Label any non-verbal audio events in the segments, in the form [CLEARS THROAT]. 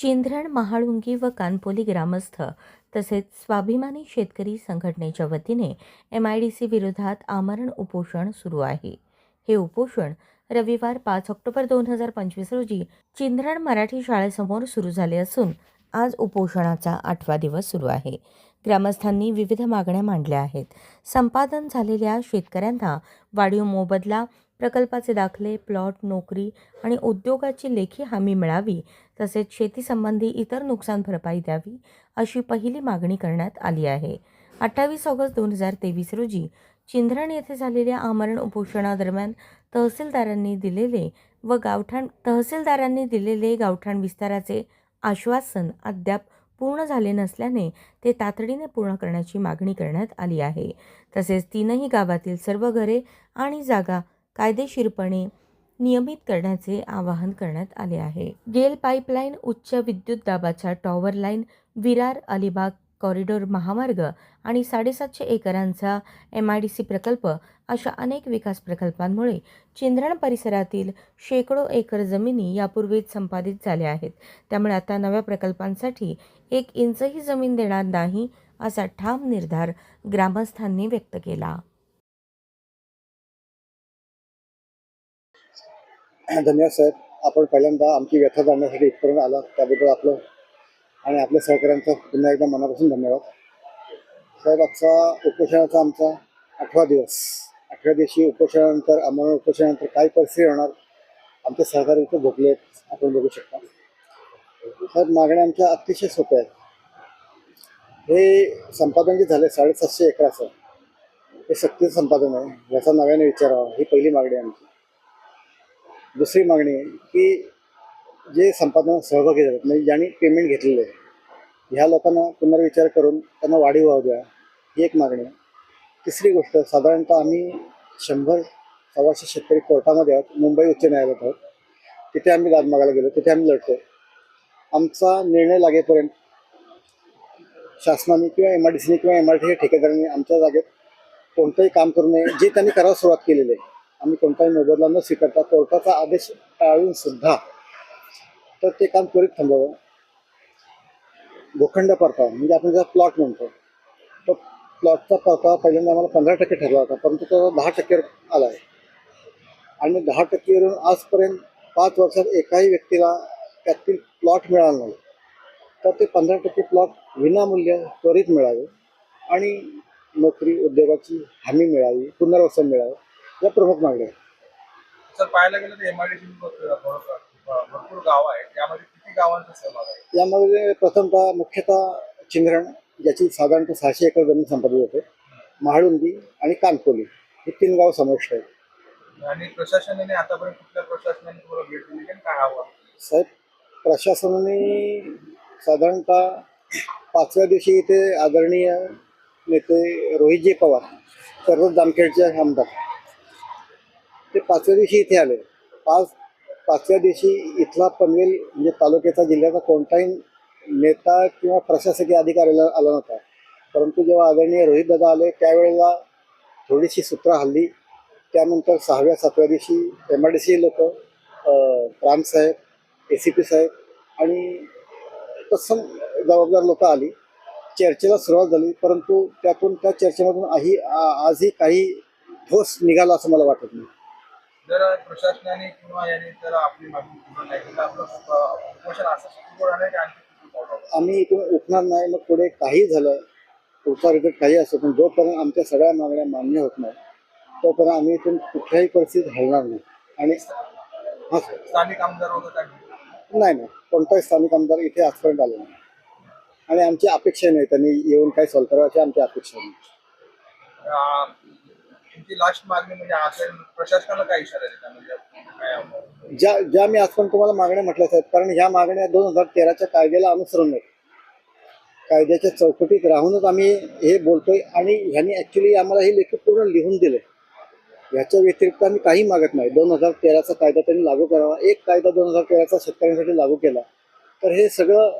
चिंधरण महाळुंगी व कानपोली ग्रामस्थ तसेच स्वाभिमानी शेतकरी संघटनेच्या वतीने एम आय डी सी विरोधात आमरण उपोषण सुरू आहे. हे उपोषण रविवार पाच ऑक्टोबर दोन हजार पंचवीस रोजी चिंधरण मराठी शाळेसमोर सुरू झाले असून आज उपोषणाचा आठवा दिवस सुरू आहे. ग्रामस्थांनी विविध मागण्या मांडल्या आहेत. संपादन झालेल्या शेतकऱ्यांना वाढीव मोबदला प्रकल्पाचे दाखले प्लॉट नोकरी आणि उद्योगाची लेखी हमी मिळावी तसेच शेतीसंबंधी इतर नुकसान भरपाई द्यावी अशी पहिली मागणी करण्यात आली आहे. अठ्ठावीस ऑगस्ट दोन हजार तेवीस रोजी चिंधरण येथे झालेल्या आमरण उपोषणादरम्यान तहसीलदारांनी दिलेले व गावठाण तहसीलदारांनी दिलेले गावठाण विस्ताराचे आश्वासन अद्याप पूर्ण झाले नसल्याने ते तातडीने पूर्ण करण्याची मागणी करण्यात आली आहे. तसेच तीनही गावातील सर्व घरे आणि जागा कायदेशीरपणे नियमित करण्याचे आवाहन करण्यात आले आहे. गेल पाईपलाईन उच्च विद्युत दाबाच्या tower line Virar Alibag corridor महामार्ग आणि साडेसातशे एकरांचा एम आय डी सी प्रकल्प अशा अनेक विकास प्रकल्पांमुळे चिंद्रण परिसरातील शेकडो एकर जमिनी यापूर्वीच संपादित झाल्या आहेत. त्यामुळे आता नव्या प्रकल्पांसाठी एक इंचही जमीन देणार नाही असा ठाम निर्धार ग्रामस्थांनी व्यक्त केला. धन्यवाद साहेब आपण पहिल्यांदा आमची व्यथा जाणण्यासाठी इथपर्यंत आला. त्याबद्दल आपलं आणि आपल्या सहकाऱ्यांचं पुन्हा एकदा मनापासून धन्यवाद. साहेब आजचा उपोषणाचा आमचा आठवा दिवस. अठरा दिवशी उपोषणानंतर आम्हाला उपोषणानंतर काय परिस्थिती होणार आमचे सहकारी इथं भोगले आहेत. आपण बघू शकता. साहेब मागण्या आमच्या अतिशय सोप्या आहेत. हे संपादन जे झालं साडेसातशे एकराचं हे सक्तीचं संपादन आहे. याचा नव्याने विचारावा ही पहिली मागणी आमची. दुसरी मागणी आहे की जे संपादनात सहभागी झालेत म्हणजे ज्यांनी पेमेंट घेतलेलं आहे ह्या लोकांना पुनर्विचार करून त्यांना वाढीव व्हावं द्या ही एक मागणी आहे. तिसरी गोष्ट साधारणतः आम्ही शंभर सव्वाशे शेतकरी कोर्टामध्ये आहोत मुंबई उच्च न्यायालयात आहोत. तिथे आम्ही दाद मागायला गेलो तिथे आम्ही लढतो आमचा निर्णय लागेपर्यंत शासनाने किंवा एम आर डी सीने किंवा एम आर टी ठेकेदारांनी आमच्या जागेत कोणतंही काम करू नये जे त्यांनी करायला सुरुवात केलेली आहे. आम्ही कोणताही मोबदला न स्वीकारता कोर्टाचा आदेश टाळून सुद्धा तर ते काम त्वरित थांबवावं. भूखंड परतावा म्हणजे आपण ज्या प्लॉट म्हणतो. तो प्लॉटचा परतावा पहिल्यांदा आम्हाला पंधरा टक्के ठरला होता परंतु तो दहा टक्केवर आला आहे. आणि दहा टक्केवरून आजपर्यंत पाच वर्षात एकाही व्यक्तीला त्यातील प्लॉट मिळाला नाही. तर ते पंधरा टक्के प्लॉट विनामूल्य त्वरित मिळावे आणि नोकरी उद्योगाची हमी मिळावी पुनर्वसन मिळावं. या प्रमुख मागण्या जर पाहायला गेलं तर एमआयडीसी भरपूर गाव आहेत. त्यामध्ये किती गावांचा सहभाग आहे? यामध्ये प्रथमतः मुख्यतः चिंधरण ज्याची साधारणतः सहाशे एकर जमीन संपादित होते. महाळुंगी आणि कानकोली हे तीन गाव समाविष्ट आहेत. आणि प्रशासनाने आतापर्यंत कुठल्या प्रशासनाने तुम्हाला भेट दिली काय हवं? साहेब प्रशासनाने साधारणतः पाचव्या दिवशी इथे आदरणीय नेते रोहितजी पवार सर्व जामखेडचे आमदार. ते पाचव्या दिवशी इथे आले. पाच पाचव्या दिवशी इथला पनवेल म्हणजे तालुक्याचा जिल्ह्याचा कोणताही नेता किंवा प्रशासकीय अधिकारी आला नव्हता. परंतु जेव्हा आदरणीय रोहित दादा आले त्यावेळेला थोडीशी सूत्र हल्ली. त्यानंतर सहाव्या सातव्या दिवशी एम आय डी सी लोक रामसाहेब साहेब ए सी पी साहेब आणि तत्सम जबाबदार लोक आली. चर्चेला सुरुवात झाली परंतु त्यातून त्या चर्चेमधून आही आजही काही ठोस निघाला असं मला वाटत नाही. जर प्रशासनाने किंवा याने जर आपली मागणी केली आपलं उपोषण असं सुरू राहणार की आणखी? आम्ही इथून उठणार नाही मग पुढे काही झालं पुढचा रिझल्ट काही असो पण जोपर्यंत आमच्या सगळ्या मागण्या मान्य होत नाही तोपर्यंत आम्ही इथून कुठल्याही परिस्थितीत हलणार नाही. आणि हां. स्थानिक आमदार वगैरे नाही? नाही कोणताही स्थानिक आमदार इथे आजपर्यंत आले नाही. आणि आमची अपेक्षा नाही त्यांनी येऊन काही सॉल्व करायची आमची अपेक्षा नाही. तुमची लास्ट मागणी म्हणजे असेल प्रशासनाला काय इशारा देता? म्हणजे ज्या ज्या मी आजपर्यंत तुम्हाला मागण्या म्हटल्या आहेत कारण ह्या मागण्या दोन हजार तेराच्या कायद्याला अनुसरून आहेत. कायद्याच्या चौकटीत राहूनच आम्ही हे बोलतोय आणि ह्यांनी ॲक्च्युली आम्हाला हे लेखी पूर्ण लिहून दिले ह्याच्या व्यतिरिक्त आम्ही काही मागत नाही. दोन हजार तेराचा कायदा त्यांनी लागू करावा. एक कायदा दोन हजार तेराचा शेतकऱ्यांसाठी लागू केला. तर हे सगळं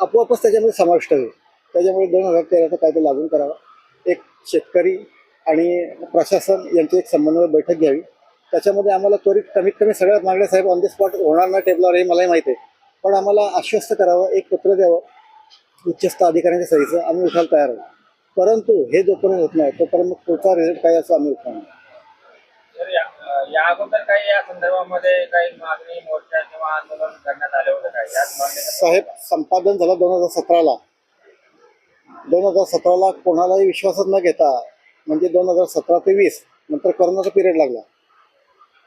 आपोआपच त्याच्यामध्ये समाविष्ट होईल. त्याच्यामुळे दोन हजार तेराचा कायदा लागू करावा. एक शेतकरी आणि प्रशासन यांची एक समन्वय बैठक घ्यावी. त्याच्यामध्ये आम्हाला त्वरित कमीत कमी सगळ्यात मागण्या साहेब ऑन द स्पॉट होणार ना टेबलावर हे मलाही माहिती आहे. पण आम्हाला आश्वस्त करावं एक पत्र द्यावं उच्चस्थ अधिकाऱ्यांच्या सहीचं आम्ही उठायला तयार आहोत. परंतु हे जोपर्यंत होत नाही तोपर्यंत मग पुढचा रिझल्ट काय असं आम्ही उठणार या अगोदर काही या संदर्भामध्ये काही मागणी मोर्चा किंवा आंदोलन करण्यात आले होते काय यात मागणी साहेब संपादन झालं दोन हजार सतराला. दोन हजार सतराला कोणालाही विश्वासात न घेता म्हणजे दोन हजार सतरा ते वीस नंतर कोरोनाचा पिरियड लागला.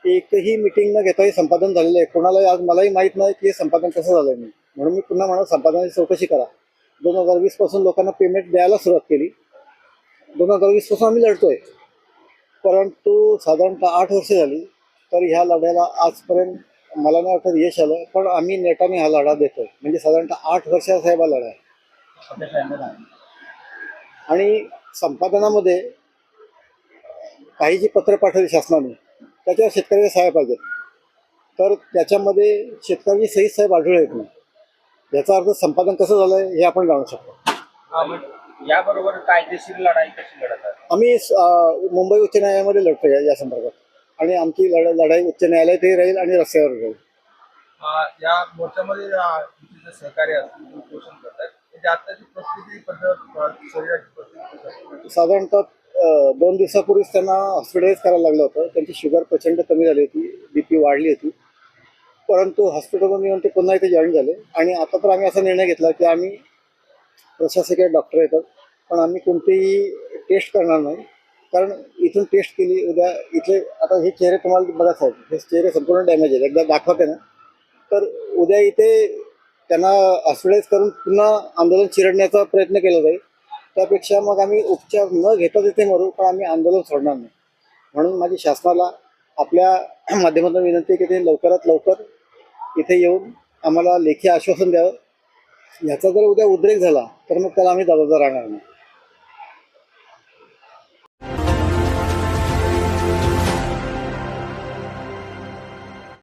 एकही मिटिंग न घेता हे संपादन झालेलं आहे. कोणालाही आज मलाही माहीत नाही की हे संपादन कसं झालं मी म्हणून मी पुन्हा म्हणा संपादनाची चौकशी करा. दोन हजार वीसपासून लोकांना पेमेंट द्यायला सुरुवात केली. दोन हजार वीसपासून आम्ही लढतोय. परंतु साधारणतः आठ वर्ष झाली तर ह्या लढ्याला आजपर्यंत मला नाही वाटत यश आलं पण आम्ही नेटाने हा लढा देतोय. म्हणजे साधारणतः आठ वर्षाचा साहेब हा लढा आहे. आणि संपादनामध्ये काही जी पत्र पाठवली शासनाने त्याच्यावर शेतकऱ्याचे सहाय्य पाहिजेत. तर त्याच्यामध्ये शेतकऱ्याची सही साहेब आढळून येत नाही याचा अर्थ संपादन कसं झालं आहे हे आपण जाणू शकतो. याबरोबर कायदेशीर लढाई कशी लढत आम्ही मुंबई उच्च न्यायालयामध्ये लढतो या या संदर्भात. आणि आमची लढ लढाई उच्च न्यायालयातही राहील आणि रस्त्यावर राहील. या मोर्चामध्ये सहकार्य करतात म्हणजे? साधारणतः दोन दिवसापूर्वीच त्यांना हॉस्पिटलाइज करायला लागलं होतं. त्यांची शुगर प्रचंड कमी झाली होती बी पी वाढली होती. परंतु हॉस्पिटलमध्ये येऊन ते पुन्हा इथे जॉईन झाले. आणि आता तर आम्ही असा निर्णय घेतला की आम्ही प्रशासकीय डॉक्टर येतात. पण आम्ही कोणतीही टेस्ट करणार नाही. कारण इथून टेस्ट केली उद्या इथले आता हे चेहरे तुम्हाला बघा साहेब हे चेहरे संपूर्ण डॅमेज आहेत. एकदा दाखवते ना. तर उद्या इथे त्यांना हॉस्पिटलाइज करून पुन्हा आंदोलन चिरडण्याचा प्रयत्न केला जाईल. त्यापेक्षा मग आम्ही उपचार न घेता तिथे मरू पण आम्ही आंदोलन सोडणार नाही. म्हणून माझी शासनाला आपल्या [CLEARS THROAT] माध्यमातून विनंती आहे की ते लवकरात लवकर इथे येऊन आम्हाला लेखी आश्वासन द्यावं. ह्याचा जर उद्या उद्रेक झाला तर मग त्याला आम्ही जबाबदार राहणार नाही.